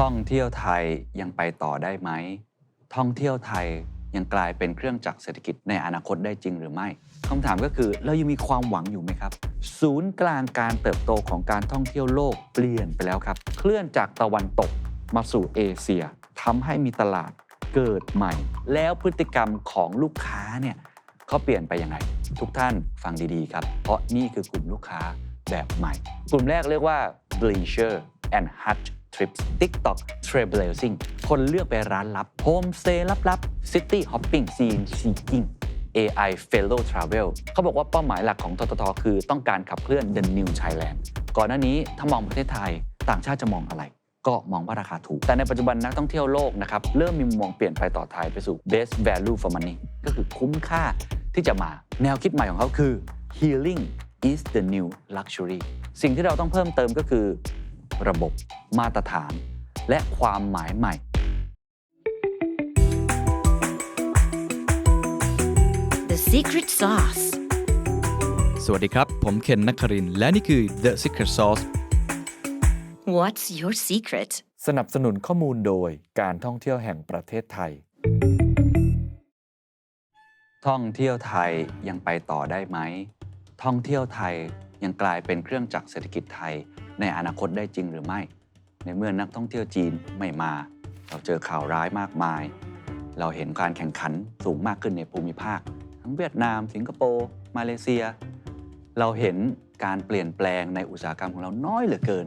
ท่องเที่ยวไทยยังไปต่อได้ไหม ท่องเที่ยวไทยยังกลายเป็นเครื่องจักรเศรษฐกิจในอนาคตได้จริงหรือไม่คำถามก็คือเรายังมีความหวังอยู่ไหมครับ ศูนย์กลางการเติบโตของการท่องเที่ยวโลกเปลี่ยนไปแล้วครับ เคลื่อนจากตะวันตกมาสู่เอเชียทำให้มีตลาดเกิดใหม่ แล้วพฤติกรรมของลูกค้าเนี่ยเขาเปลี่ยนไปยังไง ทุกท่านฟังดีๆครับ เพราะนี่คือกลุ่มลูกค้าแบบใหม่ กลุ่มแรกเรียกว่า Bleisure and Hutch Trips TikTok Trailblazing คนเลือกไปร้านลับ Home Stay ลับๆ City Hopping Scene Seeking AI Fellow Travel เขาบอกว่าเป้าหมายหลักของทททคือต้องการขับเคลื่อน The New Thailand ก่อนหน้านี้ถ้ามองประเทศไทยต่างชาติจะมองอะไร ก็มองว่าราคาถูก แต่ในปัจจุบันนักท่องเที่ยวโลกนะครับเริ่มมีมุมมองเปลี่ยนไปต่อไทยไปสู่ best value for money ก็คือคุ้มค่าที่จะมา แนวคิดใหม่ของเขาคือ healing is the new luxury สิ่งที่เราต้องเพิ่มเติมก็คือ ระบบ มาตรฐาน และความหมายใหม่ The secret sauce. สวัสดีครับ ผมเคนนักครินทร์และนี่คือ The Secret Sauce What's your secret? สนับสนุนข้อมูลโดยการท่องเที่ยวแห่งประเทศไทย ท่องเที่ยวไทยยังไปต่อได้ไหม ท่องเที่ยวไทยยังกลายเป็นเครื่องจักรเศรษฐกิจไทย ในอนาคตได้จริงหรือไม่ ในเมื่อนักท่องเที่ยวจีนไม่มา เราเจอข่าวร้ายมากมาย เราเห็นการแข่งขันสูงมากขึ้นในภูมิภาค ทั้งเวียดนาม สิงคโปร์ มาเลเซีย เราเห็นการเปลี่ยนแปลงในอุตสาหกรรมของเราน้อยเหลือเกิน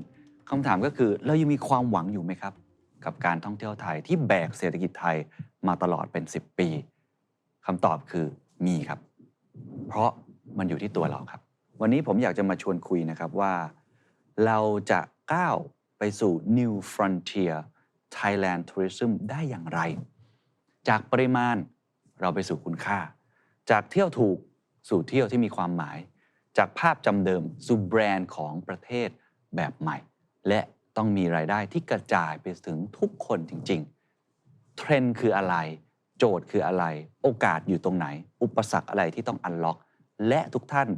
คำถามก็คือเรายังมีความหวังอยู่ไหมครับ กับการท่องเที่ยวไทยที่แบกเศรษฐกิจไทยมาตลอดเป็น 10 ปีคำตอบคือมีครับ เพราะมันอยู่ที่ตัวเราครับ วันนี้ผมอยากจะมาชวนคุยนะครับว่า เราจะก้าวไปสู่ New Frontier Thailand Tourism ได้อย่างไร จากปริมาณเราไปสู่คุณค่า จากเที่ยวถูกสู่เที่ยวที่มีความหมาย จากภาพจำเดิมสู่แบรนด์ของประเทศแบบใหม่ และต้องมีรายได้ที่กระจายไปถึงทุกคนจริง ๆ เทรนด์คืออะไร โจทย์คืออะไร โอกาสอยู่ตรงไหน อุปสรรคอะไรที่ต้องอันล็อก และทุกท่าน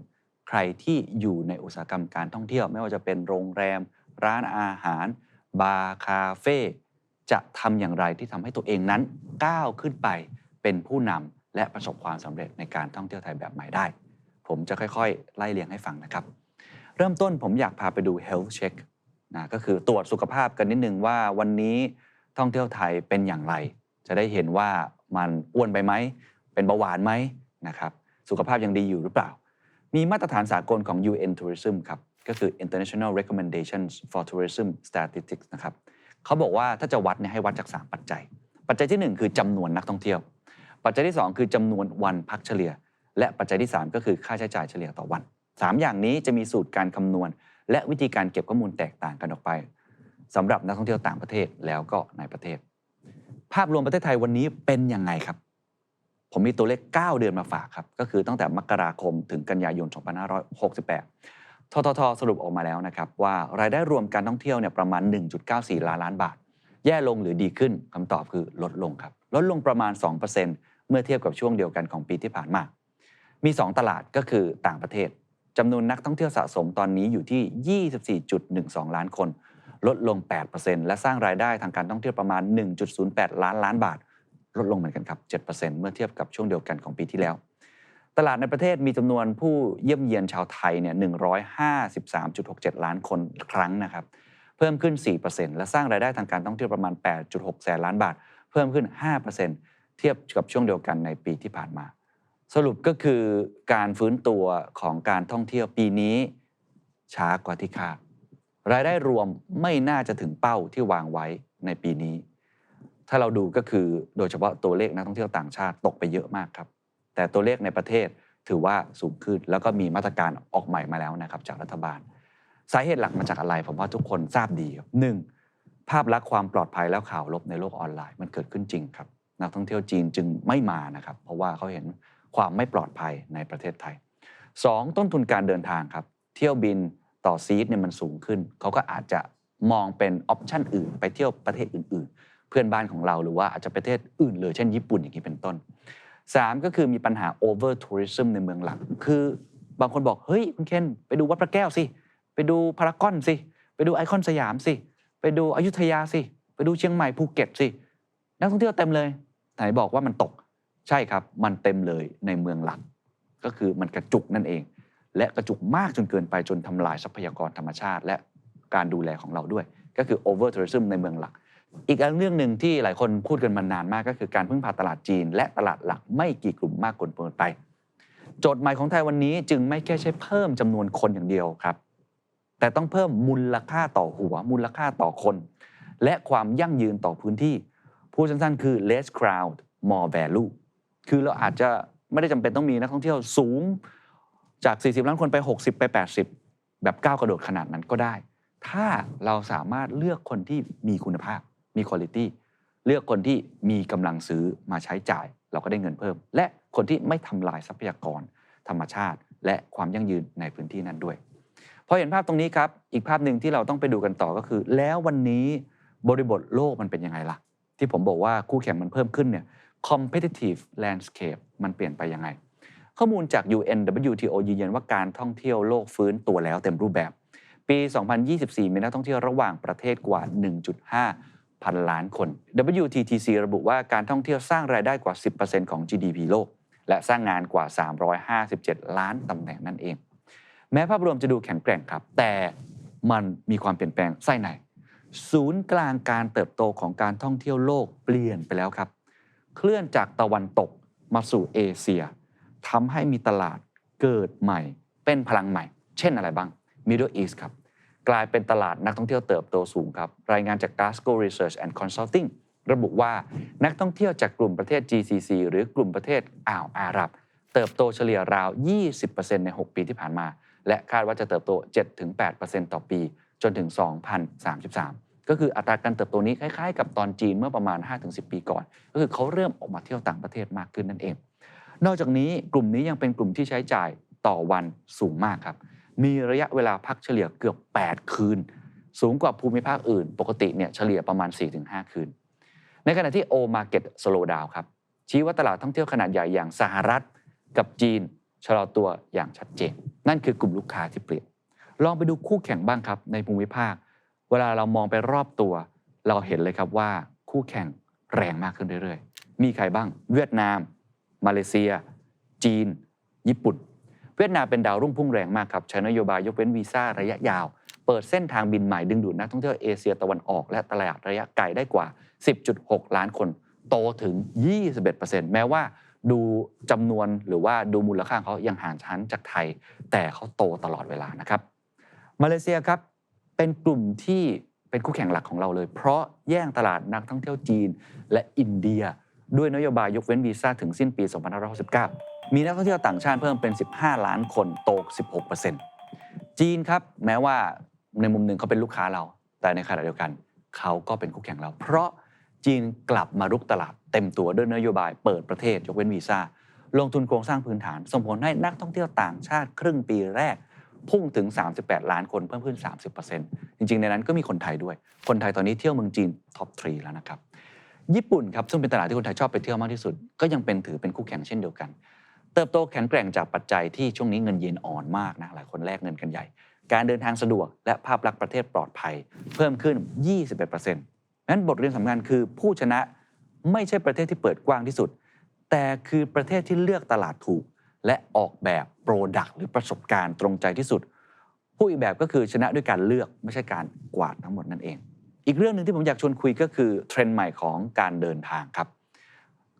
ใครที่อยู่ในอุตสาหกรรมการท่องเที่ยว ไม่ว่าจะเป็นโรงแรม ร้านอาหาร บาร์คาเฟ่จะทำอย่างไรที่ทำให้ตัวเองนั้นก้าวขึ้นไปเป็นผู้นำและประสบความสำเร็จในการท่องเที่ยวไทยแบบใหม่ได้ ผมจะค่อยๆ ไล่เรียงให้ฟังนะครับ เริ่มต้นผมอยากพาไปดู health check นะก็คือตรวจสุขภาพกันนิดนึงว่าวันนี้ท่องเที่ยวไทยเป็นอย่างไร จะได้เห็นว่ามันอ้วนไปไหม เป็นเบาหวานไหมนะครับ สุขภาพยังดีอยู่หรือเปล่า มีมาตรฐานสากลของ UN Tourism ครับก็คือ International Recommendations for Tourism Statistics นะครับเขาบอกว่าถ้าจะวัดเนี่ยให้วัดจาก 3 ปัจจัย ปัจจัยทีหนึ่1 คือจำนวนนักท่องเที่ยว ปัจจัยที่ 2 คือจำนวนวันพักเฉลี่ย และปัจจัยที่ 3 ก็คือค่าใช้จ่ายเฉลี่ยต่อวัน 3 อย่างนี้จะมีสูตรการคำนวณ และวิธีการเก็บข้อมูลแตกต่างกันออกไปสำหรับนักท่องเที่ยวต่างประเทศแล้วก็ในประเทศ ภาพรวมประเทศไทยวันนี้เป็นยังไงครับ ผมมีตัวเลข 9 เดือนมาฝากครับ ก็คือตั้งแต่มกราคมถึงกันยายน 2568 ททท สรุปออกมาแล้วนะครับ ว่ารายได้รวมการท่องเที่ยวเนี่ยประมาณ 1.94 ล้านล้านบาท แย่ลงหรือดีขึ้นคำตอบคือลดลงครับ ลดลงประมาณ 2%เมื่อเทียบกับช่วงเดียวกันของปีที่ผ่านมา มี 2 ตลาดก็คือต่างประเทศจำนวนนักท่องเที่ยวสะสมตอนนี้อยู่ที่ 24.12 ล้านคน ลดลง 8%และสร้างรายได้ทางการท่องเที่ยวประมาณ 1.08 ล้านล้านบาท ลดลงเหมือนกันครับ 7%เมื่อเทียบกับช่วงเดียวกันของปีที่แล้ว ตลาดในประเทศมีจำนวนผู้เยี่ยมเยียนชาวไทยเนี่ย 153.67 ล้านคนครั้งนะครับ เพิ่มขึ้น 4%และสร้างรายได้ทางการท่องเที่ยวประมาณ 8.6 แสนล้านบาท เพิ่มขึ้น 5%เทียบกับช่วงเดียวกันในปีที่ผ่านมา สรุปก็คือการฟื้นตัวของการท่องเที่ยวปีนี้ช้ากว่าที่คาด รายได้รวมไม่น่าจะถึงเป้าที่วางไว้ในปีนี้ ถ้าเราดูก็คือโดยเฉพาะตัวเลขนักท่องเที่ยวต่างชาติตกไปเยอะมากครับ แต่ตัวเลขในประเทศถือว่าสูงขึ้น แล้วก็มีมาตรการออกใหม่มาแล้วนะครับจากรัฐบาล สาเหตุหลักมาจากอะไร ผมว่าทุกคนทราบดีครับหนึ่งภาพลักษณ์ความปลอดภัยแล้วข่าวลบในโลกออนไลน์มันเกิดขึ้นจริงครับ นักท่องเที่ยวจีนจึงไม่มานะครับ เพราะว่าเขาเห็นความไม่ปลอดภัยในประเทศไทย 2. ต้นทุนการเดินทางครับ เที่ยวบินต่อซีทเนี่ยมันสูงขึ้น เขาก็อาจจะมองเป็นออปชันอื่น ไปเที่ยวประเทศอื่น ๆ เพื่อนบ้านของเราหรือว่าอาจจะประเทศอื่นเลยเช่นญี่ปุ่นอย่างนี้เป็นต้น 3 ก็คือมีปัญหา over tourism ในเมืองหลัก คือบางคนบอก เฮ้ย คุณเคนไปดูวัดพระแก้วสิ ไปดูพารากอนสิ ไปดูไอคอนสยามสิ ไปดูอยุธยาสิ ไปดูเชียงใหม่ภูเก็ตสิ นักท่องเที่ยวเต็มเลยไหนบอกว่ามันตกใช่ครับ มันเต็มเลยในเมืองหลัก ก็คือมันกระจุกนั่นเอง และกระจุกมากจนเกินไปจนทำลายทรัพยากรธรรมชาติ และการดูแลของเราด้วย ก็คือ over tourism ในเมืองหลัก อีกเรื่องหนึ่งที่หลายคนพูดกันมานานมากก็คือการพึ่งพาตลาดจีน และตลาดหลักไม่กี่กลุ่มมากเกินไป โจทย์ใหม่ของไทยวันนี้จึงไม่แค่ใช้เพิ่มจำนวนคนอย่างเดียวครับ แต่ต้องเพิ่มมูลค่าต่อหัว มูลค่าต่อคน และความยั่งยืนต่อพื้นที่พูดสั้นๆ คือ less crowd more value คือเราอาจจะไม่ได้จำเป็นต้องมีนักท่องเที่ยวสูงจาก 40 ล้านคนไป 60 ไป 80 แบบก้าวกระโดดขนาดนั้นก็ได้ ถ้าเราสามารถเลือกคนที่มีคุณภาพ มีคุณ i t y เลือกคนที่มีกำลังซื้อมาใช้จ่าย เราก็ได้เงินเพิ่ม และคนที่ไม่ทำลายทรัพยากร ธรรมชาติ และความยั่งยืนในพื้นที่นั้นด้วยพอเห็นภาพตรงนี้ครับ อีกภาพหนึ่งที่เราต้องไปดูกันต่อก็คือ แล้ววันนี้บริบทโลกมันเป็นยังไงล่ะ ที่ผมบอกว่าคู่แข่งมันเพิ่มขึ้นเนี่ย competitive landscape มันเปลี่ยนไปยังไง ข้อมูลจาก UNWTO ยืนยันว่าการท่องเที่ยวโลกฟื้นตัวแล้วเต็มรูปแบบ ปี 2024 มีนักท่องเที่ยวระหว่างประเทศกว่า 1.5 พันล้านคน WTTC ระบุว่าการท่องเที่ยวสร้างรายได้กว่า 10%ของ GDP โลก และสร้างงานกว่า 357 ล้านตำแหน่งนั่นเอง แม้ภาพรวมจะดูแข็งแกร่งครับ แต่มันมีความเปลี่ยนแปลงไส้ในศูนย์กลางการเติบโตของการท่องเที่ยวโลกเปลี่ยนไปแล้วครับ เคลื่อนจากตะวันตกมาสู่เอเชียทำให้มีตลาดเกิดใหม่ เป็นพลังใหม่ เช่นอะไรบ้าง Middle East ครับ กลายเป็นตลาดนักท่องเที่ยวเติบโตสูงครับ รายงานจาก Glasgow Research and Consulting ระบุว่านักท่องเที่ยวจากกลุ่มประเทศ GCC หรือกลุ่มประเทศอ่าวอาหรับ เติบโตเฉลี่ยราว 20%ใน 6 ปีที่ผ่านมา และคาดว่าจะเติบโต 7-8%ต่อปี จนถึง 2033 ก็คืออัตราการเติบโตนี้คล้าย ๆ กับตอนจีนเมื่อประมาณ 5-10 ปีก่อน ก็คือเขาเริ่มออกมาเที่ยวต่างประเทศมากขึ้นนั่นเอง นอกจากนี้กลุ่มนี้ยังเป็นกลุ่มที่ใช้จ่ายต่อวันสูงมากครับ มีระยะเวลาพักเฉลี่ยเกือบ 8 คืน สูงกว่าภูมิภาคอื่น ปกติเนี่ยเฉลี่ยประมาณ 4-5 คืน ในขณะที่ O Market Slow Down ครับชี้ว่าตลาดท่องเที่ยวขนาดใหญ่อย่างสหรัฐกับจีนชะลอตัวอย่างชัดเจน นั่นคือกลุ่มลูกค้าที่เปลี่ยน ลองไปดูคู่แข่งบ้างครับในภูมิภาค เวลาเรามองไปรอบตัว เราเห็นเลยครับว่าคู่แข่งแรงมากขึ้นเรื่อยๆ มีใครบ้าง เวียดนาม มาเลเซีย จีน ญี่ปุ่น เวียดนามเป็นดาวรุ่งพุ่งแรงมากครับใช้นโยบายยกเว้นวีซ่าระยะยาว เปิดเส้นทางบินใหม่ดึงดูดนักท่องเที่ยวเอเชียตะวันออกและตลาดระยะไกลได้กว่า 10.6 ล้านคน โตถึง 21%แม้ว่าดูจำนวนหรือว่าดูมูลค่าเขายังห่างชั้นจากไทย แต่เขาโตตลอดเวลานะครับมาเลเซียครับเป็นกลุ่มที่เป็นคู่แข่งหลักของเราเลย เพราะแย่งตลาดนักท่องเที่ยวจีนและอินเดีย ด้วยนโยบายยกเว้นวีซ่าถึงสิ้นปี 2569 มีนักท่องเที่ยวต่างชาติเพิ่มเป็น 15 ล้านคนโต 16%จีนครับแม้ว่าในมุมหนึ่งเขาเป็นลูกค้าเรา แต่ในขณะเดียวกันเขาก็เป็นคู่แข่งเรา เพราะจีนกลับมารุกตลาดเต็มตัวด้วยนโยบายเปิดประเทศยกเว้นวีซ่าลงทุนโครงสร้างพื้นฐาน ส่งผลให้นักท่องเที่ยวต่างชาติครึ่งปีแรก พุ่งถึง 38 ล้านคนเพิ่มขึ้น 30%จริงๆ ในนั้นก็มีคนไทยด้วย คนไทยตอนนี้เที่ยวเมืองจีนท็อปทรีแล้วนะครับ ญี่ปุ่นครับซึ่งเป็นตลาดที่คนไทยชอบไปเที่ยวมากที่สุด ก็ยังเป็นถือเป็นคู่แข่งเช่นเดียวกัน เติบโตแข็งแกร่งจากปัจจัยที่ช่วงนี้เงินเยนอ่อนมากนะหลายคนแลกเงินกันใหญ่ การเดินทางสะดวกและภาพลักษณ์ประเทศปลอดภัย เพิ่มขึ้น 21%นั้นบทเรียนสำคัญคือผู้ชนะไม่ใช่ประเทศที่เปิดกว้างที่สุด แต่คือประเทศที่เลือกตลาดถูก และออกแบบโปรดักต์หรือประสบการณ์ตรงใจที่สุด ผู้อีกแบบก็คือชนะด้วยการเลือกไม่ใช่การกวาดทั้งหมดนั่นเอง อีกเรื่องหนึ่งที่ผมอยากชวนคุยก็คือเทรนด์ใหม่ของการเดินทางครับ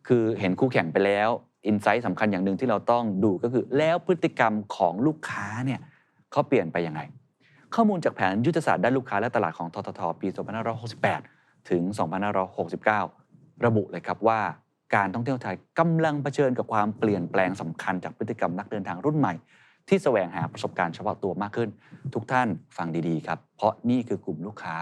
คือเห็นคู่แข่งไปแล้ว อินไซต์สำคัญอย่างหนึ่งที่เราต้องดูก็คือ แล้วพฤติกรรมของลูกค้าเนี่ยเขาเปลี่ยนไปยังไง ข้อมูลจากแผนยุทธศาสตร์ด้านลูกค้าและตลาดของทททปี 2568 ถึง 2569 ระบุเลยครับว่าการท่องเที่ยวไทยกำลังเผชิญกับความเปลี่ยนแปลงสำคัญจากพฤติกรรมนักเดินทางรุ่นใหม่ที่แสวงหาประสบการณ์เฉพาะตัวมากขึ้น ทุกท่านฟังดีๆครับ เพราะนี่คือกลุ่มลูกค้า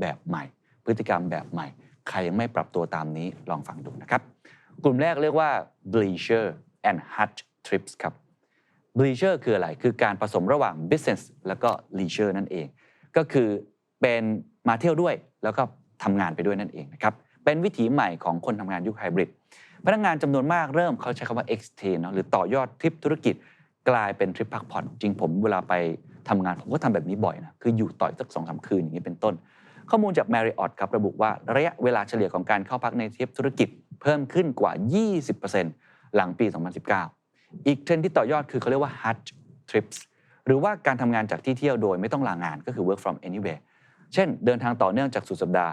แบบใหม่ พฤติกรรมแบบใหม่ ใครยังไม่ปรับตัวตามนี้ลองฟังดูนะครับ กลุ่มแรกเรียกว่า bleisure and hut trips ครับ bleisure คืออะไร คือการผสมระหว่าง business แล้วก็ leisure นั่นเอง ก็คือเป็นมาเที่ยวด้วยแล้วก็ทำงานไปด้วยนั่นเองนะครับ เป็นวิถีใหม่ของคนทำงานยุคไฮบริด พนักงานจำนวนมากเริ่มเขาใช้คำว่า extend เนอะหรือต่อยอดทริปธุรกิจกลายเป็นทริปพักผ่อน จริงผมเวลาไปทำงานผมก็ทำแบบนี้บ่อยนะ คืออยู่ต่อยสักสองสามคืนอย่างนี้เป็นต้น ข้อมูลจาก Marriott ครับระบุว่าระยะเวลาเฉลี่ยของการเข้าพักในทริปธุรกิจเพิ่มขึ้นกว่า 20%หลังปี 2019 อีกเทรนด์ที่ต่อยอดคือเขาเรียกว่า Hutch Trips หรือว่าการทำงานจากที่เที่ยวโดยไม่ต้องลางานก็คือ work from anywhere เช่น เดินทางต่อเนื่องจากสุดสัปดาห์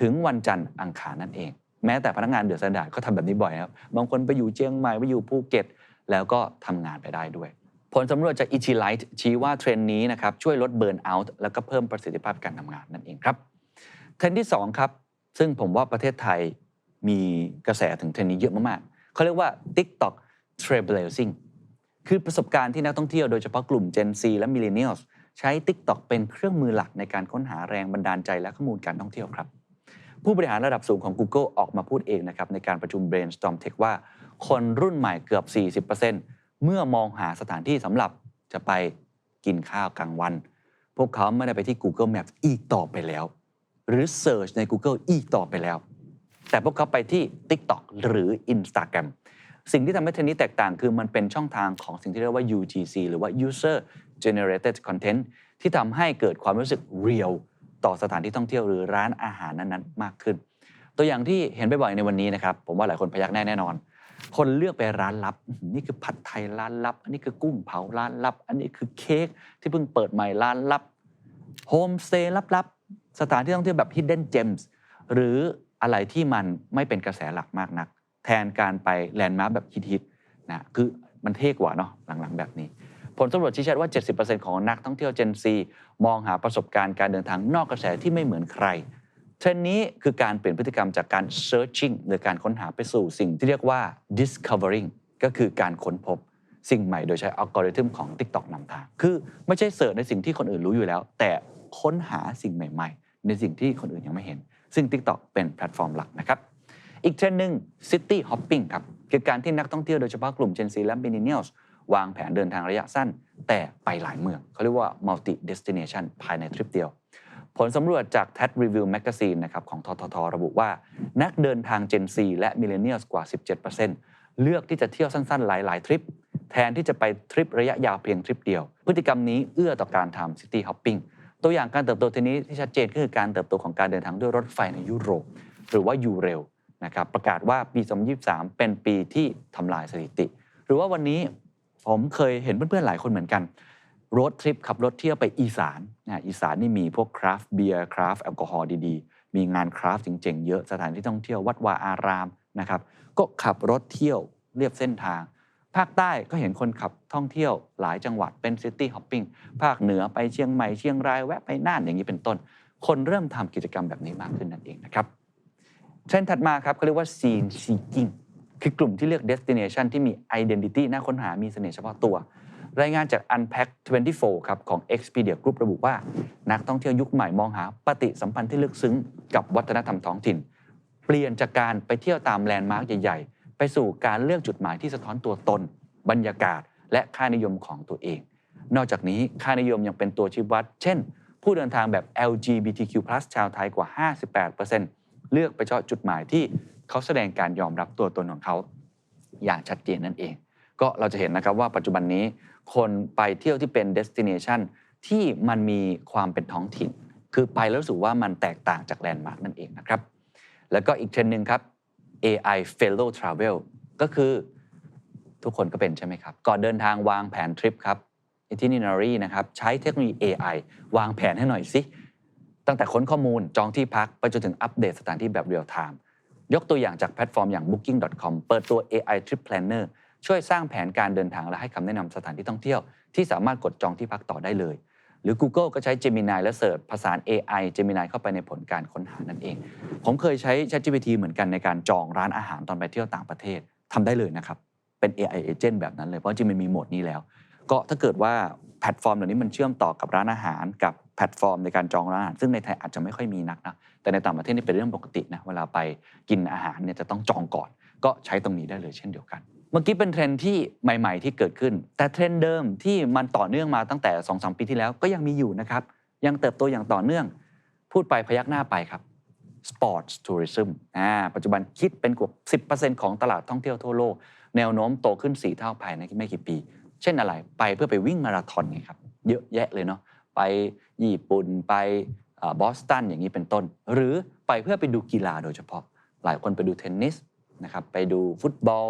ถึงวันจันทร์อังคารนั่นเอง แม้แต่พนักงานเดือดสันดาดก็ทำแบบนี้บ่อยครับ บางคนไปอยู่เชียงใหม่ไปอยู่ภูเก็ต แล้วก็ทำงานไปได้ด้วย ผลสำรวจจาก i c h i l i g h t ชี้ว่าเทรนด์นี้นะครับช่วยลดเบิร์นเอาท์แล้วก็เพิ่มประสิทธิภาพการทำงานนั่นเองครับ เทรนด์ที่ 2 ครับ ซึ่งผมว่าประเทศไทยมีกระแสถึงเทรนด์นี้เยอะมากๆเขาเรียกว่า TikTok Trailblazing คือประสบการณ์ที่นักท่องเที่ยวโดยเฉพาะกลุ่ม Gen Z และ Millennials ใช้ TikTok เป็นเครื่องมือหลักในการค้นหาแรงบันดาลใจและข้อมูลการท่องเที่ยวครับ ผู้บริหารระดับสูงของ Google ออกมาพูดเองนะครับในการประชุม Brainstorm Tech ว่า คนรุ่นใหม่เกือบ 40% เมื่อมองหาสถานที่สำหรับจะไปกินข้าวกลางวัน พวกเขาไม่ได้ไปที่ Google Maps อีกต่อไปแล้ว หรือ Search ใน Google อีกต่อไปแล้ว แต่พวกเขาไปที่ TikTok หรือ Instagram สิ่งที่ทำให้เทรนนี้แตกต่างคือมันเป็นช่องทางของสิ่งที่เรียกว่า UGC หรือว่า User Generated Content ที่ทำให้เกิดความรู้สึกเรียลต่อสถานที่ท่องเที่ยวหรือร้านอาหารนั้นๆ มากขึ้น ตัวอย่างที่เห็นบ่อยๆในวันนี้นะครับ ผมว่าหลายคนพยักหน้าแน่นอน คนเลือกไปร้านลับ นี่คือผัดไทยร้านลับ อันนี้คือกุ้งเผาร้านลับ อันนี้คือเค้กที่เพิ่งเปิดใหม่ร้านลับโฮมสเตย์ลับๆสถานที่ท่องเที่ยวแบบ hidden gems หรืออะไรที่มันไม่เป็นกระแสหลักมากนัก แทนการไปแลนด์มาร์คแบบฮิตๆนะคือมันเท่กว่าเนาะหลังๆ แบบนี้ ผลสำรวจชี้ชัดว่า 70%ของนักท่องเที่ยว Gen Z มองหาประสบการณ์การเดินทางนอกกระแสที่ไม่เหมือนใคร เทรนนี้คือการเปลี่ยนพฤติกรรมจากการ searching หรือการค้นหาไปสู่สิ่งที่เรียกว่า discovering ก็คือการค้นพบสิ่งใหม่โดยใช้อัลกอริทึมของ TikTok นำทาง คือไม่ใช่เสิร์ชในสิ่งที่คนอื่นรู้อยู่แล้ว แต่ค้นหาสิ่งใหม่ ๆ ในสิ่งที่คนอื่นยังไม่เห็น ซึ่ง TikTok เป็นแพลตฟอร์มหลักนะครับ อีกเทรนด์หนึ่ง City Hopping ครับคือการที่นักท่องเที่ยวโดยเฉพาะกลุ่ม Gen Z และ Millennials วางแผนเดินทางระยะสั้น แต่ไปหลายเมือง เขาเรียกว่า multi destination ภายในทริปเดียว ผลสำรวจจาก TED Review Magazine นะครับของทททระบุว่า นักเดินทาง Gen Z และ Millennials กว่า 17%เลือกที่จะเที่ยวสั้นๆ หลาย ๆ ทริป แทนที่จะไปทริประยะยาวเพียงทริปเดียว พฤติกรรมนี้เอื้อต่อการทำ City Hopping ตัวอย่างการเติบโตทีนี้ที่ชัดเจนก็คือการเติบโตของการเดินทางด้วยรถไฟในยุโรป หรือว่ายูเรลนะครับประกาศว่าปี 2023 เป็นปีที่ทำลายสถิติ หรือว่าวันนี้ผมเคยเห็นเพื่อนๆหลายคนเหมือนกัน รถทริปขับรถเที่ยวไปอีสานนะอีสานนี่มีพวกคราฟต์เบียร์คราฟต์แอลกอฮอล์ดีๆ มีงานคราฟต์เจ๋งๆ เยอะสถานที่ท่องเที่ยววัดวาอารามนะครับ ก็ขับรถเที่ยวเรียบเส้นทาง ภาคใต้ก็เห็นคนขับท่องเที่ยวหลายจังหวัดเป็นซิตี้ฮอปปิ้งภาคเหนือไปเชียงใหม่เชียงรายแวะไปน่านอย่างนี้เป็นต้น คนเริ่มทำกิจกรรมแบบนี้มากขึ้นนั่นเองนะครับเทรนด์ถัดมาครับเขาเรียกว่า scene seeking คือกลุ่มที่เลือก destination ที่มี identity น่าค้นหามีเสน่ห์เฉพาะตัว รายงานจาก Unpack 24 ครับของ Expedia Group ระบุว่า นักท่องเที่ยวยุคใหม่มองหาปฏิสัมพันธ์ที่ลึกซึ้งกับวัฒนธรรมท้องถิ่น เปลี่ยนจากการไปเที่ยวตามแลนด์มาร์กใหญ่ ๆ ไปสู่การเลือกจุดหมายที่สะท้อนตัวตน บรรยากาศ และค่านิยมของตัวเอง นอกจากนี้ค่านิยมยังเป็นตัวชี้วัด เช่น ผู้เดินทางแบบ LGBTQ+ ชาวไทยกว่า 58%เลือกไปเฉพาะจุดหมายที่เขาแสดงการยอมรับตัวตนของเขา อย่างชัดเจนนั่นเอง ก็เราจะเห็นนะครับว่าปัจจุบันนี้คนไปเที่ยวที่เป็น destination ที่มันมีความเป็นท้องถิ่น คือไปแล้วรู้สึกว่ามันแตกต่างจากแลนด์มาร์กนั่นเองนะครับ แล้วก็อีกเทรนด์หนึ่งครับ AI Fellow Travel ก็คือทุกคนก็เป็นใช่ไหมครับก่อนเดินทางวางแผนทริปครับ itinerary นะครับใช้เทคโนโลยี AI วางแผนให้หน่อยสิ ตั้งแต่ค้นข้อมูลจองที่พัก ไปจนถึงอัปเดตสถานที่แบบเรียลไทม์ยกตัวอย่างจากแพลตฟอร์มอย่าง Booking.com เปิดตัว AI Trip Planner ช่วยสร้างแผนการเดินทางและให้คำแนะนำสถานที่ท่องเที่ยว ที่สามารถกดจองที่พักต่อได้เลย หรือ Google ก็ใช้ Gemini และเสิร์ชผสาน AI Gemini เข้าไปในผลการค้นหานั่นเอง ผมเคยใช้ ChatGPT เหมือนกันในการจองร้านอาหารตอนไปเที่ยวต่างประเทศทำได้เลยนะครับ เป็น AI agent แบบนั้นเลย เพราะจริงมันมีโหมดนี้แล้ว ก็ถ้าเกิดว่าแพลตฟอร์มเหล่านี้มันเชื่อมต่อกับร้านอาหาร กับแพลตฟอร์มในการจองร้านอาหาร ซึ่งในไทยอาจจะไม่ค่อยมีนักนะ แต่ในต่างประเทศนี่เป็นเรื่องปกตินะ เวลาไปกินอาหารเนี่ยจะต้องจองก่อน ก็ใช้ตรงนี้ได้เลยเช่นเดียวกัน เมื่อกี้เป็นเทรนด์ที่ใหม่ ๆ ที่เกิดขึ้น แต่เทรนด์เดิมที่มันต่อเนื่องมาตั้งแต่2-3ปีที่แล้วก็ยังมีอยู่นะครับ ยังเติบโตอย่างต่อเนื่อง พูดไปพยักหน้าไปครับ Sports Tourism อ่าปัจจุบันคิดเป็นกว่า10%ของตลาดท่องเที่ยวทั่วโลก แนวโน้มโตขึ้น 4 เท่าภายในไม่กี่ปี เช่นอะไร ไปเพื่อไปวิ่งมาราธอนไงครับ เยอะแยะเลยเนาะ ไปญี่ปุ่น ไปบอสตันอย่างนี้เป็นต้น หรือไปเพื่อไปดูกีฬาโดยเฉพาะ หลายคนไปดูเทนนิสนะครับ ไปดูฟุตบอล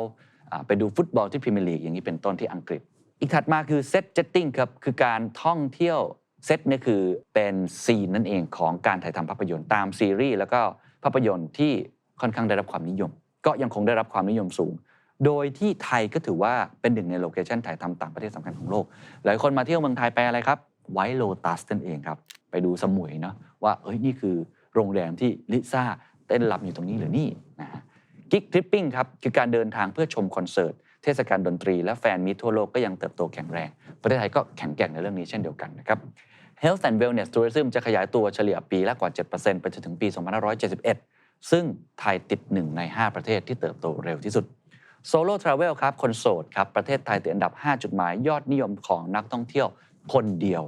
ไปดูฟุตบอลที่พรีเมียร์ลีกอย่างนี้เป็นต้นที่อังกฤษ อีกถัดมาคือเซตเจตติ้งครับคือการท่องเที่ยวเซตเนี่ยคือเป็นซีนนั่นเองของการถ่ายทำภาพยนตร์ตามซีรีส์แล้วก็ภาพยนตร์ที่ค่อนข้างได้รับความนิยม ก็ยังคงได้รับความนิยมสูง โดยที่ไทยก็ถือว่าเป็นหนึ่งในโลเคชันถ่ายทำต่างประเทศสำคัญของโลก หลายคนมาเที่ยวเมืองไทยไปอะไรครับไวโลตัสนั่นเองครับ ไปดูสมุยเนาะว่าเอ้ยนี่คือโรงแรมที่ลิซ่าเต้นรำอยู่ตรงนี้หรือนี่นะฮะ กิ๊กทริปปิ้งครับคือการเดินทางเพื่อชมคอนเสิร์ตเทศกาลดนตรี และแฟนมีทั่วโลกก็ยังเติบโตแข็งแรง ประเทศไทยก็แข็งแกร่งในเรื่องนี้เช่นเดียวกันนะครับ Health and Wellness Tourism จะขยายตัวเฉลี่ยปีละกว่า 7%ไปจนถึงปี 2571 ซึ่งไทยติด 1 ใน 5 ประเทศที่เติบโตเร็วที่สุด Solo Travel ครับคนโสดครับประเทศไทยติดอันดับ 5 จุดหมายยอดนิยมของนักท่องเที่ยวคนเดียว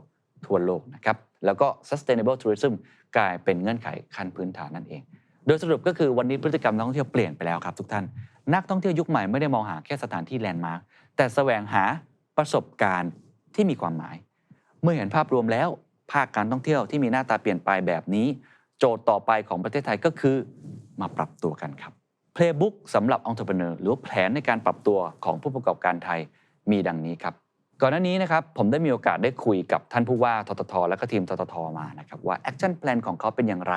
ทั่วโลกนะครับแล้วก็ Sustainable Tourism กลายเป็นเงื่อนไขขั้นพื้นฐานนั่นเอง โดยสรุปก็คือวันนี้พฤติกรรมนักท่องเที่ยวเปลี่ยนไปแล้วครับทุกท่าน นักท่องเที่ยวยุคใหม่ไม่ได้มองหาแค่สถานที่แลนด์มาร์คแต่แสวงหาประสบการณ์ที่มีความหมาย เมื่อเห็นภาพรวมแล้ว ภาคการท่องเที่ยวที่มีหน้าตาเปลี่ยนไปแบบนี้ โจทย์ต่อไปของประเทศไทยก็คือมาปรับตัวกันครับ Playbook สำหรับ Entrepreneur หรือแผนในการปรับตัวของผู้ประกอบการไทยมีดังนี้ครับก่อนหน้านี้นะครับผมได้มีโอกาสได้คุยกับท่านผู้ว่าทททและก็ทีมทททมานะครับว่า Action Plan ของเขาเป็นอย่างไร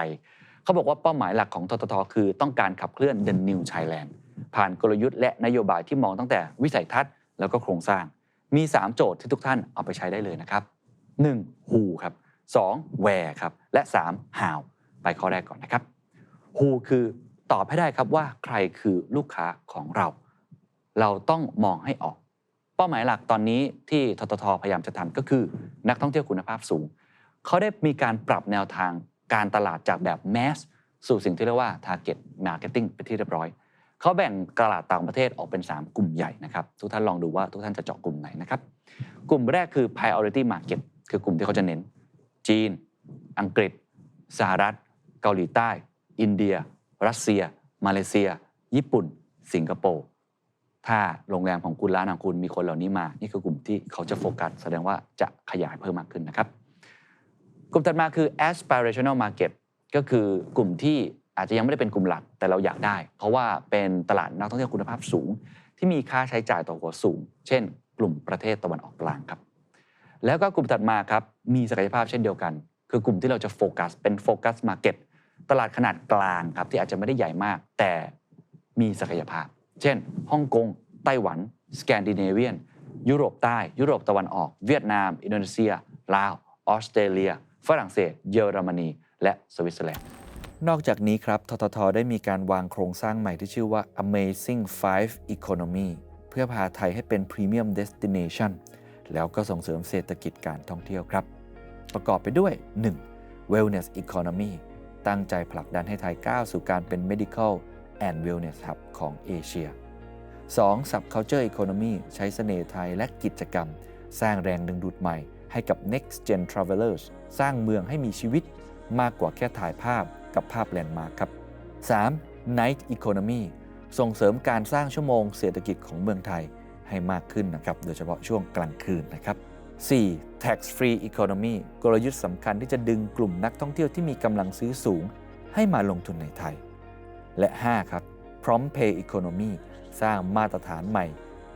เขาบอกว่าเป้าหมายหลักของทททคือต้องการขับเคลื่อน The New Thailand ผ่านกลยุทธ์และนโยบายที่มองตั้งแต่วิสัยทัศน์แล้วก็โครงสร้าง มี 3 โจทย์ที่ทุกท่านเอาไปใช้ได้เลยนะครับ 1. Who ครับ 2. Where ครับ และ 3. How ไปข้อแรกก่อนนะครับ Who คือตอบให้ได้ครับว่าใครคือลูกค้าของเรา เราต้องมองให้ออก เป้าหมายหลักตอนนี้ที่ทททพยายามจะทำก็คือ นักท่องเที่ยวคุณภาพสูง เขาได้มีการปรับแนวทาง การตลาดจากแบบ mass สู่สิ่งที่เรียกว่า target marketing ไปที่เรียบร้อย เขาแบ่งตลาดต่างประเทศออกเป็น 3 กลุ่มใหญ่นะครับ ทุกท่านลองดูว่าทุกท่านจะเจาะกลุ่มไหนนะครับ กลุ่มแรกคือ priority market คือกลุ่มที่เขาจะเน้น จีน อังกฤษ สหรัฐ เกาหลีใต้ อินเดีย รัสเซีย มาเลเซีย ญี่ปุ่น สิงคโปร์ ถ้าโรงแรมของคุณร้านของคุณมีคนเหล่านี้มา นี่คือกลุ่มที่เขาจะโฟกัส แสดงว่าจะขยายเพิ่มมากขึ้นนะครับ กลุ่มถัดมาคือ aspirational market ก็คือกลุ่มที่อาจจะยังไม่ได้เป็นกลุ่มหลักแต่เราอยากได้ เพราะว่าเป็นตลาดนักท่องเที่ยวคุณภาพสูง ที่มีค่าใช้จ่ายต่อหัวสูง เช่น กลุ่มประเทศตะวันออกกลางครับ แล้วก็กลุ่มถัดมาครับมีศักยภาพเช่นเดียวกัน คือกลุ่มที่เราจะโฟกัสเป็นโฟกัสมาร์เก็ตตลาดขนาดกลางครับที่อาจจะไม่ได้ใหญ่มาก แต่มีศักยภาพ เช่นฮ่องกงไต้หวันสแกนดิเนเวียน ยุโรปใต้ ยุโรปตะวันออก เวียดนาม อินโดนีเซียลาวออสเตรเลีย ฝรั่งเศส เยอรมนี และสวิตเซอร์แลนด์ นอกจากนี้ครับทททได้มีการวางโครงสร้างใหม่ที่ชื่อว่า Amazing Five Economy เพื่อพาไทยให้เป็น Premium Destination แล้วก็ส่งเสริมเศรษฐกิจการท่องเที่ยวครับ ประกอบไปด้วย 1. Wellness Economy ตั้งใจผลักดันให้ไทยก้าวสู่การเป็น Medical and Wellness Hub ของเอเชีย 2. Subculture Economy ใช้เสน่ห์ไทยและกิจกรรม สร้างแรงดึงดูดใหม่ ให้กับ Next Gen Travelers สร้างเมืองให้มีชีวิตมากกว่าแค่ถ่ายภาพกับภาพแลนด์มาร์คครับ 3. Night Economy ส่งเสริมการสร้างชั่วโมงเศรษฐกิจของเมืองไทยให้มากขึ้นนะครับ โดยเฉพาะช่วงกลางคืนนะครับ 4. Tax Free Economy กลยุทธ์สำคัญที่จะดึงกลุ่มนักท่องเที่ยวที่มีกำลังซื้อสูง ให้มาลงทุนในไทย และ 5 ครับ Prompt Pay Economy สร้างมาตรฐานใหม่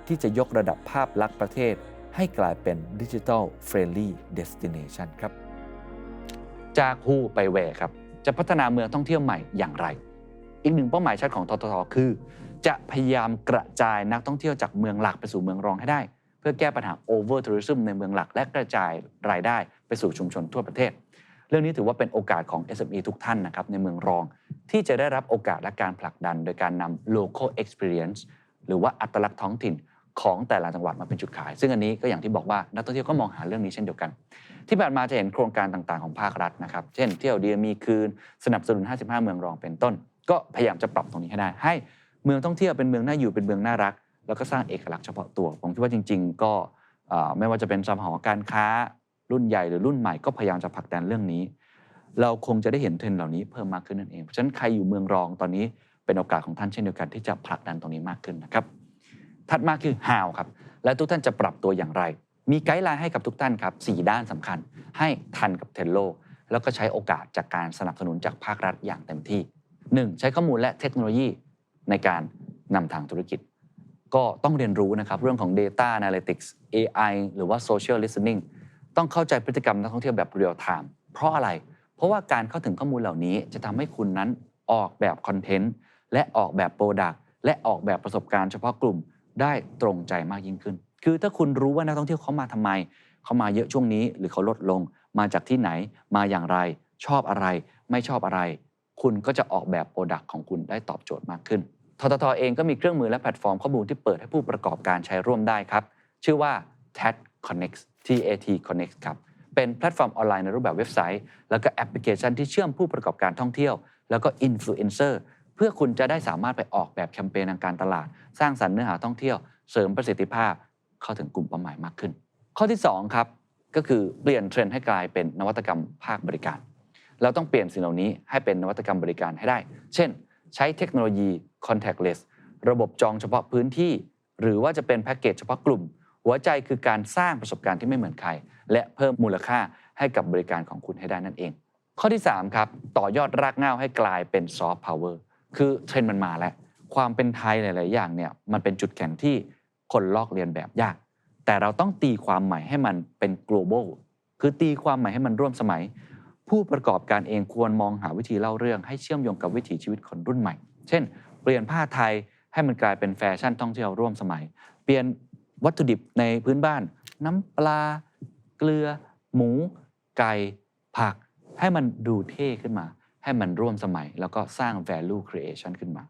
ที่จะยกระดับภาพลักษณ์ประเทศ ให้กลายเป็น Digital Friendly Destination ครับ จากฮูไปแวร์ครับ จะพัฒนาเมืองท่องเที่ยวใหม่อย่างไร อีกหนึ่งเป้าหมายชัดของทททคือ จะพยายามกระจายนักท่องเที่ยวจากเมืองหลักไปสู่เมืองรองให้ได้ เพื่อแก้ปัญหา over tourism ในเมืองหลัก และกระจายรายได้ไปสู่ชุมชนทั่วประเทศ เรื่องนี้ถือว่าเป็นโอกาสของ SME ทุกท่านนะครับในเมืองรอง ที่จะได้รับโอกาสและการผลักดัน โดยการนำ local experience หรือว่าอัตลักษณ์ท้องถิ่น ของแต่ละจังหวัดมาเป็นจุดขาย ซึ่งอันนี้ก็อย่างที่บอกว่านักท่องเที่ยวก็มองหาเรื่องนี้เช่นเดียวกัน ที่ผ่านมาจะเห็นโครงการต่างๆของภาครัฐนะครับ เช่น เที่ยวเดียวมีคืน สนับสนุน 55 เมืองรองเป็นต้น ก็พยายามจะปรับตรงนี้ให้ได้ ให้เมืองท่องเที่ยวเป็นเมืองน่าอยู่เป็นเมืองน่ารัก แล้วก็สร้างเอกลักษณ์เฉพาะตัว ผมคิดว่าจริง ๆ ก็ไม่ว่าจะเป็นสหอการค้ารุ่นใหญ่หรือรุ่นใหม่ก็พยายามจะผลักดันเรื่องนี้ เราคงจะได้เห็นเทรนด์เหล่านี้เพิ่มมากขึ้นนั่นเอง เพราะฉะนั้นใครอยู่เมืองรองตอนนี้เป็นโอกาสของท่านเช่นเดียวกันที่จะผลักดันตรงนี้มากขึ้นนะครับ ถัดมาคือ how ครับ และทุกท่านจะปรับตัวอย่างไร มีไกด์ไลน์ให้กับทุกท่านครับ4ด้านสำคัญ ให้ทันกับเทรนด์โลก แล้วก็ใช้โอกาสจากการสนับสนุนจากภาครัฐอย่างเต็มที่ 1. ใช้ข้อมูลและเทคโนโลยีในการนำทางธุรกิจ ก็ต้องเรียนรู้นะครับเรื่องของ Data Analytics AI หรือว่า Social Listening ต้องเข้าใจพฤติกรรมนักท่องเที่ยวแบบ Real Time เพราะอะไร เพราะว่าการเข้าถึงข้อมูลเหล่านี้จะทำให้คุณนั้นออกแบบคอนเทนต์และออกแบบโปรดักต์และออกแบบประสบการณ์เฉพาะกลุ่ม ได้ตรงใจมากยิ่งขึ้น คือถ้าคุณรู้ว่านักท่องเที่ยวเขามาทำไม เขามาเยอะช่วงนี้ หรือเขาลดลง มาจากที่ไหน มาอย่างไร ชอบอะไร ไม่ชอบอะไร คุณก็จะออกแบบโปรดักต์ของคุณได้ตอบโจทย์มากขึ้น ทททเองก็มีเครื่องมือและแพลตฟอร์มข้อมูลที่เปิดให้ผู้ประกอบการใช้ร่วมได้ครับ ชื่อว่า TAT Connect TAT Connect ครับ เป็นแพลตฟอร์มออนไลน์ในรูปแบบเว็บไซต์ แล้วก็แอปพลิเคชันที่เชื่อมผู้ประกอบการท่องเที่ยว แล้วก็อินฟลูเอนเซอร์ พื่อคุณจะได้สามารถไปออกแบบแคมเปญทางการตลาด สร้างสรรค์เนื้อหาท่องเที่ยวเสริมประสิทธิภาพเข้าถึงกลุ่มเป้าหมายมากขึ้น ข้อที่2ครับก็คือเปลี่ยนเทรนด์ให้กลายเป็นนวัตกรรมภาคบริการ เราต้องเปลี่ยนสิ่งเหล่านี้ให้เป็นนวัตกรรมบริการให้ได้ เช่น ใช้เทคโนโลยี contactless ระบบจองเฉพาะพื้นที่ หรือว่าจะเป็นแพ็กเกจเฉพาะกลุ่ม หัวใจคือการสร้างประสบการณ์ที่ไม่เหมือนใคร และเพิ่มมูลค่าให้กับบริการของคุณให้ได้นั่นเอง ข้อที่3ครับต่อยอดรากเหง้าให้กลายเป็นซอฟต์พาวเวอร์ คือเทรนด์มันมาแล้ว ความเป็นไทยหลาย ๆ อย่างเนี่ยมันเป็นจุดแข็งที่คนลอกเรียนแบบยาก แต่เราต้องตีความใหม่ให้มันเป็น global คือตีความใหม่ให้มันร่วมสมัย ผู้ประกอบการเองควรมองหาวิธีเล่าเรื่อง ให้เชื่อมโยงกับวิถีชีวิตคนรุ่นใหม่ เช่น เปลี่ยนผ้าไทยให้มันกลายเป็นแฟชั่นท่องเที่ยวร่วมสมัย เปลี่ยนวัตถุดิบในพื้นบ้าน น้ำปลา เกลือ หมู ไก่ ผัก ให้มันดูเท่ขึ้นมา ให้มันร่วมสมัย แล้วก็สร้าง value creation ขึ้นมา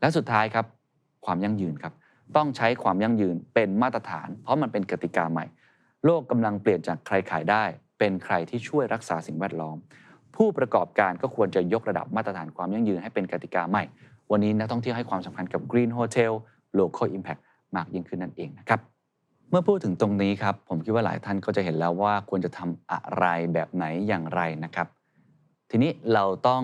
และสุดท้ายครับความยั่งยืนครับ ต้องใช้ความยั่งยืนเป็นมาตรฐาน เพราะมันเป็นกติกาใหม่ โลกกำลังเปลี่ยนจากใครขายได้ เป็นใครที่ช่วยรักษาสิ่งแวดล้อม ผู้ประกอบการก็ควรจะยกระดับมาตรฐานความยั่งยืนให้เป็นกติกาใหม่ วันนี้นักท่องเที่ยวให้ความสำคัญกับ Green Hotel Local Impact มากยิ่งขึ้นนั่นเองนะครับเมื่อพูดถึงตรงนี้ครับผมคิดว่าหลายท่านก็จะเห็นแล้วว่าควรจะทำอะไรแบบไหนอย่างไรนะครับ ทีนี้เราต้อง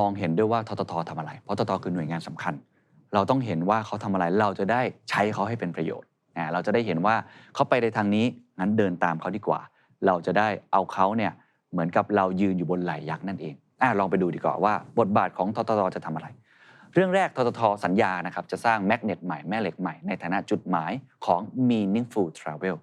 มองเห็นด้วยว่าททททำอะไร เพราะทททคือหน่วยงานสำคัญ เราต้องเห็นว่าเขาทำอะไรเราจะได้ใช้เขาให้เป็นประโยชน์เราจะได้เห็นว่าเขาไปในทางนี้งั้นเดินตามเขาดีกว่า เราจะได้เอาเขาเนี่ยเหมือนกับเรายืนอยู่บนไหล่ยักษ์นั่นเองอ่าลองไปดูดีกว่าว่า บทบาทของทททจะทำอะไร เรื่องแรกทททสัญญานะครับจะสร้างแมกเนตใหม่แม่เหล็กใหม่ในฐานะจุดหมายของ meaningful travel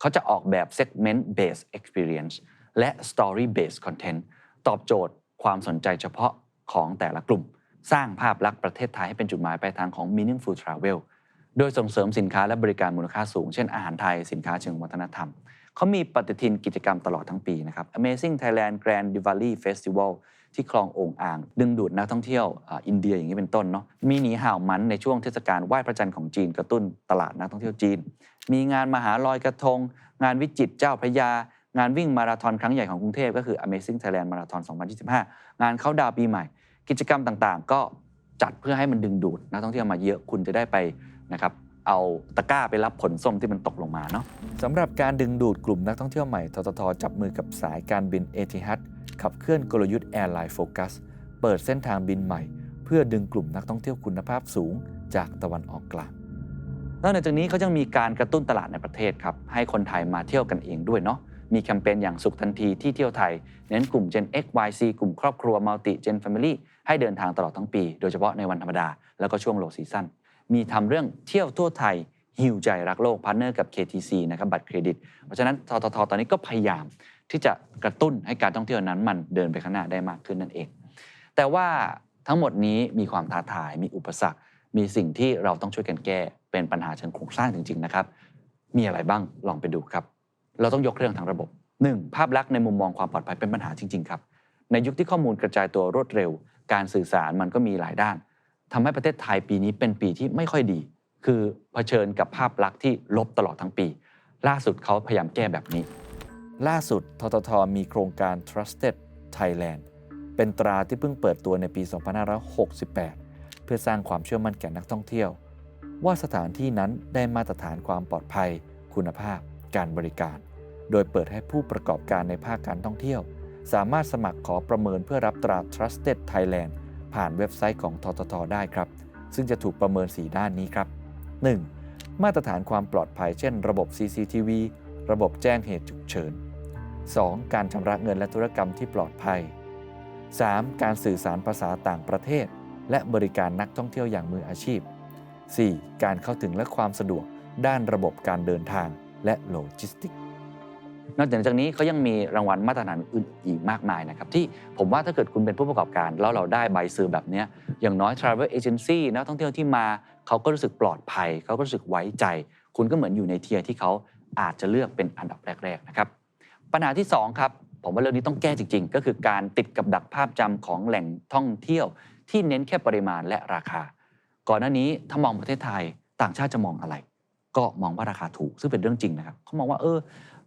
เขาจะออกแบบ segment based experience และ story based content ตอบโจทย์ความสนใจเฉพาะของแต่ละกลุ่ม สร้างภาพลักษณ์ประเทศไทยให้เป็นจุดหมายปลายทางของ meaningful travel โดยส่งเสริมสินค้าและบริการมูลค่าสูง เช่นอาหารไทยสินค้าเชิงวัฒนธรรม เขามีปฏิทินกิจกรรมตลอดทั้งปีนะครับ Amazing Thailand Grand Diwali Festival ที่คลององอ่าง ดึงดูดนักท่องเที่ยวอ,อินเดียอย่างนี้เป็นต้นเนาะมีหนีห่าวมันในช่วงเทศกาลไหว้พระจันทร์ของจีนกระตุ้นตลาดนักท่องเที่ยวจีน มีงานมหาลอยกระทง งานวิจิตรเจ้าพระยา งานวิ่งมาราธอนครั้งใหญ่ของกรุงเทพก็คือ Amazing Thailand Marathon 2025 งานเข้าดาวน์ปีใหม่ กิจกรรมต่างๆ ก็จัดเพื่อให้มันดึงดูดนักท่องเที่ยวมาเยอะคุณจะได้ไปนะครับเอาตะกร้าไปรับผลส้มที่มันตกลงมาเนาะสำหรับการดึงดูดกลุ่มนักท่องเที่ยวใหม่ทททจับมือกับสายการบินเอทิฮัดขับเคลื่อนกลยุทธ์ Airline Focus เปิดเส้นทางบินใหม่ เพื่อดึงกลุ่มนักท่องเที่ยวคุณภาพสูง จากตะวันออกกลางนอกจากนี้เขายังมีการกระตุ้นตลาดในประเทศครับให้คนไทยมาเที่ยวกันเองด้วยเนาะ มีแคมเปญอย่างสุขทันทีที่เที่ยวไทย เน้นกลุ่ม Gen X Y C กลุ่มครอบครัว Multi Gen Family ให้เดินทางตลอดทั้งปี โดยเฉพาะในวันธรรมดา แล้วก็ช่วงโลซีซั่นมีทำเรื่องเที่ยวทั่วไทยหิวใจรักโลกพาร์เนอร์กับ KTC นะครับบัตรเครดิต เพราะฉะนั้นทททตอนนี้ก็พยายามที่จะกระตุ้นให้การท่องเที่ยวนั้นมันเดินไปข้างหน้าได้มากขึ้นนั่นเอง แต่ว่าทั้งหมดนี้มีความท้าทาย มีอุปสรรค มีสิ่งที่เราต้องช่วยกันแก้ เป็นปัญหาเชิงโครงสร้างจริง ๆ นะครับ มีอะไรบ้างลองไปดูครับ เราต้องยกเรื่องทางระบบ 1. ภาพลักษณ์ในมุมมองความปลอดภัยเป็นปัญหาจริง ๆ ครับ ในยุคที่ข้อมูลกระจายตัวรวดเร็ว การสื่อสารมันก็มีหลายด้านทำให้ประเทศไทยปีนี้เป็นปีที่ไม่ค่อยดี คือเผชิญกับภาพลักษณ์ที่ลบตลอดทั้งปี ล่าสุดเขาพยายามแก้แบบนี้ ล่าสุดทททมีโครงการ Trusted Thailand เป็นตราที่เพิ่งเปิดตัวในปี 2568 เพื่อสร้างความเชื่อมั่นแก่นักท่องเที่ยว ว่าสถานที่นั้นได้มาตรฐานความปลอดภัยคุณภาพ การบริการ โดยเปิดให้ผู้ประกอบการในภาคการท่องเที่ยว สามารถสมัครขอประเมินเพื่อรับตรา Trusted Thailand ผ่านเว็บไซต์ของทททได้ครับ ซึ่งจะถูกประเมิน 4 ด้านนี้ครับ 1. มาตรฐานความปลอดภัยเช่น ระบบ CCTV ระบบแจ้งเหตุฉุกเฉิน 2. การชำระเงินและธุรกรรมที่ปลอดภัย 3. การสื่อสารภาษาต่างประเทศ และบริการนักท่องเที่ยวอย่างมืออาชีพ 4. การเข้าถึงและความสะดวกด้านระบบการเดินทาง และโลจิสติกนอกจากนี้เขายังมีรางวัลมาตรฐานอื่นอีกมากมายนะครับ ที่ผมว่าถ้าเกิดคุณเป็นผู้ประกอบการ แล้วเราได้ใบซื้อแบบนี้อย่างน้อย Travel Agency นักท่องเที่ยวที่มาเขาก็รู้สึกปลอดภัย เขาก็รู้สึกไว้ใจ คุณก็เหมือนอยู่ในเทียร์ที่เขาอาจจะเลือกเป็นอันดับแรก ๆ นะครับ ปัญหาที่ 2 ครับ ผมว่าเรื่องนี้ต้องแก้จริง ๆ ก็คือการติดกับดักภาพจำของแหล่งท่องเที่ยว ที่เน้นแค่ปริมาณและราคา ก่อนหน้านี้ถ้ามองประเทศไทยต่างชาติจะมองอะไร ก็มองว่าราคาถูกซึ่งเป็นเรื่องจริงนะครับเขามองว่าเออ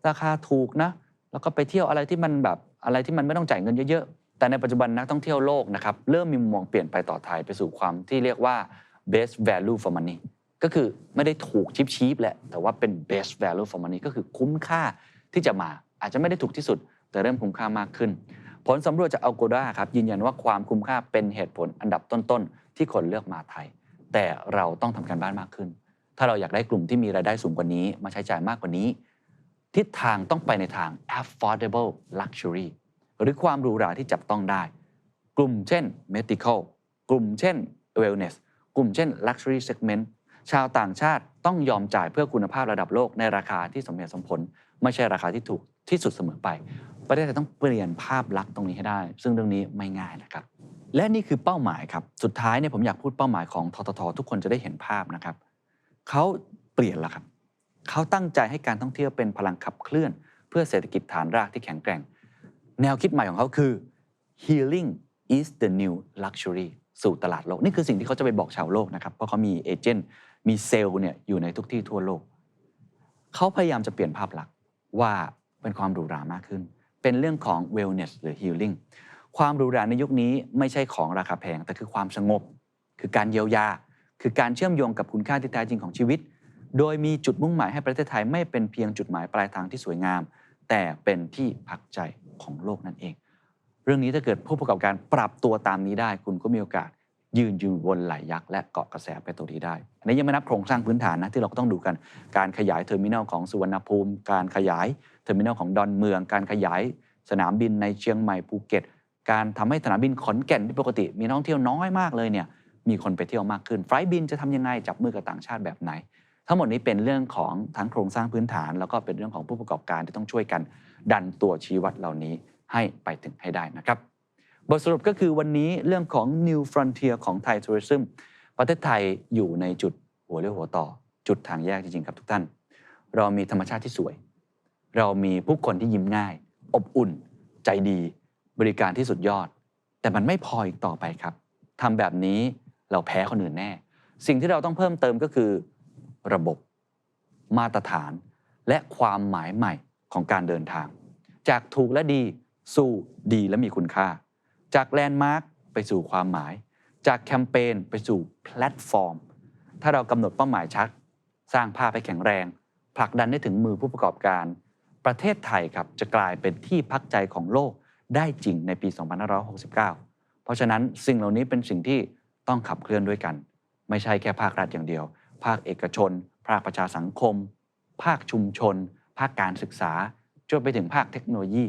ราคาถูกนะแล้วก็ไปเที่ยวอะไรที่มันแบบอะไรที่มันไม่ต้องจ่ายเงินเยอะๆ แต่ในปัจจุบันนักท่องเที่ยวโลกนะครับเริ่มมีมุมมองเปลี่ยนไปต่อไทยไปสู่ความที่เรียกว่า best value for money ก็คือไม่ได้ถูกชิปชีพแหละแต่ว่าเป็น best value for money ก็คือคุ้มค่าที่จะมาอาจจะไม่ได้ถูกที่สุด แต่เริ่มคุ้มค่ามากขึ้น ผลสำรวจจาก Agoda ครับยืนยันว่าความคุ้มค่าเป็นเหตุผลอันดับต้นๆ ที่คนเลือกมาไทย แต่เราต้องทำการบ้านมากขึ้น ถ้าเราอยากได้กลุ่มที่มีรายได้สูงกว่านี้ มาใช้จ่ายมากกว่านี้ ทิศทางต้องไปในทาง affordable luxury หรือความหรูหราที่จับต้องได้ กลุ่มเช่น medical กลุ่มเช่น wellness กลุ่มเช่น luxury segment ชาวต่างชาติต้องยอมจ่ายเพื่อคุณภาพระดับโลกในราคาที่สมเหตุสมผล ไม่ใช่ราคาที่ถูกที่สุดเสมอไป ประเทศไทยต้องเปลี่ยนภาพลักษณ์ตรงนี้ให้ได้ ซึ่งเรื่องนี้ไม่ง่ายนะครับ และนี่คือเป้าหมายครับ สุดท้ายเนี่ยผมอยากพูดเป้าหมายของททททุกคนจะได้เห็นภาพนะครับ เขาเปลี่ยนแล้วครับเขาตั้งใจให้การท่องเที่ยวเป็นพลังขับเคลื่อน เพื่อเศรษฐกิจฐานรากที่แข็งแกร่ง แนวคิดใหม่ของเขาคือ healing is the new luxury สู่ตลาดโลก นี่คือสิ่งที่เขาจะไปบอกชาวโลกนะครับ เพราะเขามีเอเจนต์มีเซลล์เนี่ยอยู่ในทุกที่ทั่วโลก เขาพยายามจะเปลี่ยนภาพลักษณ์ว่าเป็นความหรูหรามากขึ้น เป็นเรื่องของ wellness หรือ healing ความหรูหราในยุคนี้ไม่ใช่ของราคาแพง แต่คือความสงบ คือการเยียวยา คือการเชื่อมโยงกับคุณค่าที่แท้จริงของชีวิต โดยมีจุดมุ่งหมายให้ประเทศไทยไม่เป็นเพียงจุดหมายปลายทางที่สวยงาม แต่เป็นที่พักใจของโลกนั่นเอง เรื่องนี้ถ้าเกิดผู้ประกอบการปรับตัวตามนี้ได้ คุณก็มีโอกาสยืนอยู่บนไหลยักษ์และเกาะกระแสไปตัวนี้ได้ อันนี้ยังไม่นับโครงสร้างพื้นฐานนะที่เราก็ต้องดูกัน การขยายเทอร์มินอลของสุวรรณภูมิ การขยายเทอร์มินอลของดอนเมือง การขยายสนามบินในเชียงใหม่ภูเก็ต การทำให้สนามบินขอนแก่นที่ปกติมีนักท่องเที่ยวน้อยมากเลยเนี่ย มีคนไปเที่ยวมากขึ้นไฟล์บินจะทำยังไงจับมือกับต่างชาติแบบไหน ทั้งหมดนี้เป็นเรื่องของทั้งโครงสร้างพื้นฐาน แล้วก็เป็นเรื่องของผู้ประกอบการที่ต้องช่วยกัน ดันตัวชี้วัดเหล่านี้ให้ไปถึงให้ได้นะครับบทสรุปก็คือวันนี้เรื่องของ New Frontier ของไทยทัวริซึมประเทศไทยอยู่ในจุดหัวเรียวหัวต่อ จุดทางแยกจริงๆครับทุกท่าน เรามีธรรมชาติที่สวย เรามีผู้คนที่ยิ้มง่าย อบอุ่น ใจดี บริการที่สุดยอด แต่มันไม่พออีกต่อไปครับทำแบบนี้ เราแพ้คนอื่นแน่ สิ่งที่เราต้องเพิ่มเติมก็คือ ระบบ มาตรฐาน และความหมายใหม่ของการเดินทาง จากถูกและดีสู่ดีและมีคุณค่า จากแลนด์มาร์คไปสู่ความหมาย จากแคมเปญไปสู่แพลตฟอร์ม ถ้าเรากำหนดเป้าหมายชัด สร้างภาพให้แข็งแรง ผลักดันได้ถึงมือผู้ประกอบการ ประเทศไทยครับจะกลายเป็นที่พักใจของโลกได้จริงในปี 2569 เพราะฉะนั้นสิ่งเหล่านี้เป็นสิ่งที่ ต้องขับเคลื่อนด้วยกัน ไม่ใช่แค่ภาครัฐอย่างเดียว ภาคเอกชน ภาคประชาสังคม ภาคชุมชน ภาคการศึกษาจนไปถึงภาคเทคโนโลยี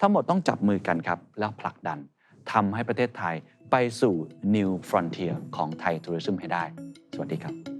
ทั้งหมดต้องจับมือกันครับแล้วผลักดันทำให้ประเทศไทยไปสู่ New Frontier ของไทยทัวริซึมให้ได้ สวัสดีครับ